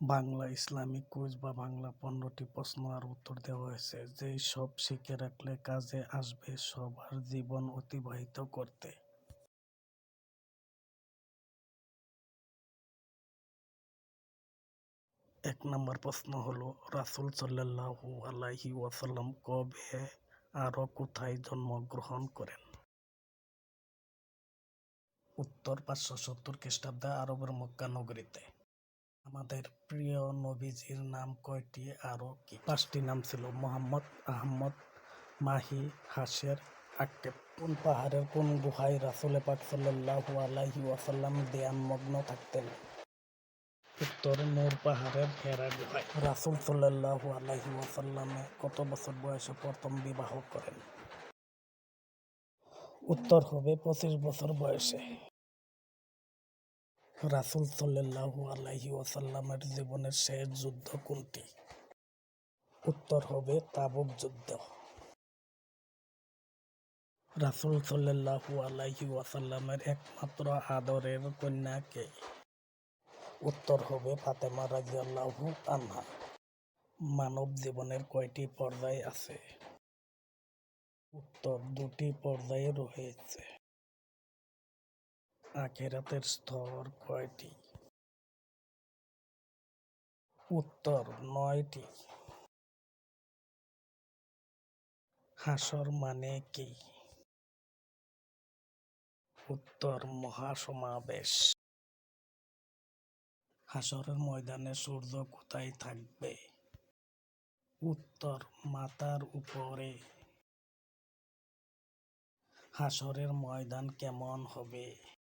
Bangla Islamic quiz বা বাংলা পনেরোটি প্রশ্ন আর উত্তর দেওয়া হয়েছে, যেই সব শিখে রাখলে কাজে আসবে সবার জীবন অতিবাহিত করতে। এক নম্বর প্রশ্ন হলো, রাসূল সাল্লাল্লাহু আলাইহি ওয়াসাল্লাম কবে আরও কোথায় জন্মগ্রহণ করেন? উত্তর পাঁচশো সত্তর খ্রিস্টাব্দে আরবের মক্কা নগরীতে। আমাদের প্রিয় নবীজির নাম কয়টি আরও কি? পাঁচটি নাম ছিল মোহাম্মদ আহমদ মাহি হাসের আক্কেব। কোন পাহাড়ের কোন গুহায় রাসূল পাক সাল্লাল্লাহু আলাইহি ওয়াসাল্লাম ধ্যানমগ্ন থাকতেন? উত্তর নূর পাহাড়ের হেরা গুহায়। রাসূল সাল্লাল্লাহু আলাইহি ওয়াসাল্লামে কত বছর বয়সে প্রথম বিবাহ করেন? উত্তর হবে পঁচিশ বছর বয়সে। রাসূল সাল্লাল্লাহু আলাইহি ওয়াসাল্লামের জীবনের শেষ যুদ্ধ কোনটি? উত্তর হবে তাবুক যুদ্ধ। রাসূল সাল্লাল্লাহু আলাইহি ওয়াসাল্লামের একমাত্র আদরের কন্যাকে উত্তর হবে ফাতেমা রাদিয়াল্লাহু আনহা। মানব জীবনের কয়টি পর্যায় আছে? উত্তর দুটি পর্যায়ে রয়েছে। আখেরাতের স্তর কয়টি? উত্তর, নয়টি। হাসর মানে কি? উত্তর, মহাসমাবেশ। হাসরের ময়দানে সূর্য কোথায় থাকবে? উত্তর মাথার উপরে। হাসরের ময়দান কেমন হবে?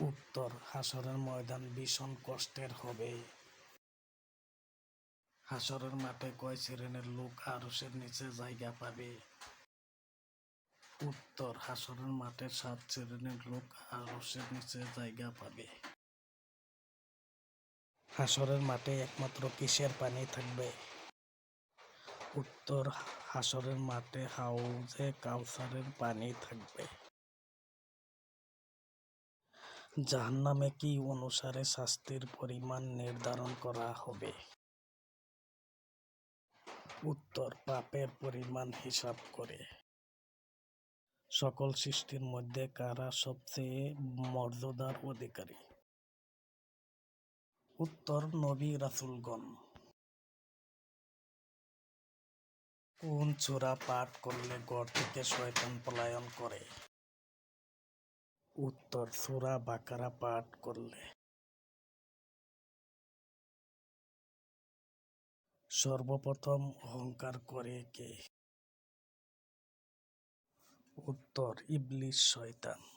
উত্তর হাসরের ময়দান ভীষণ কষ্টের হবে। হাসরের মাঠে কয় শ্রেণির লোক আরশের নিচে জায়গা পাবে? উত্তর হাসরের মাঠে সাত শ্রেণির লোক আরশের নিচে জায়গা পাবে। হাসরের মাঠে একমাত্র কিসের পানি থাকবে? উত্তর হাসরের মাঠে হাউজে কাউসারের পানি থাকবে। জাহান্নামে কি অনুসারে শাস্তির পরিমাণ নির্ধারণ করা হবে? উত্তর, পাপের পরিমাণ হিসাব করে। সকল সৃষ্টির মধ্যে কারা সবচেয়ে মর্যাদার অধিকারী? উত্তর, নবী রাসূলগণ। কোন সূরা পাঠ করলে ঘর থেকে শয়তান পলায়ন করে? উত্তর সূরা বাকারা পাঠ করলে। সর্বপ্রথম অহংকার করে কে? উত্তর ইবলিস শয়তান।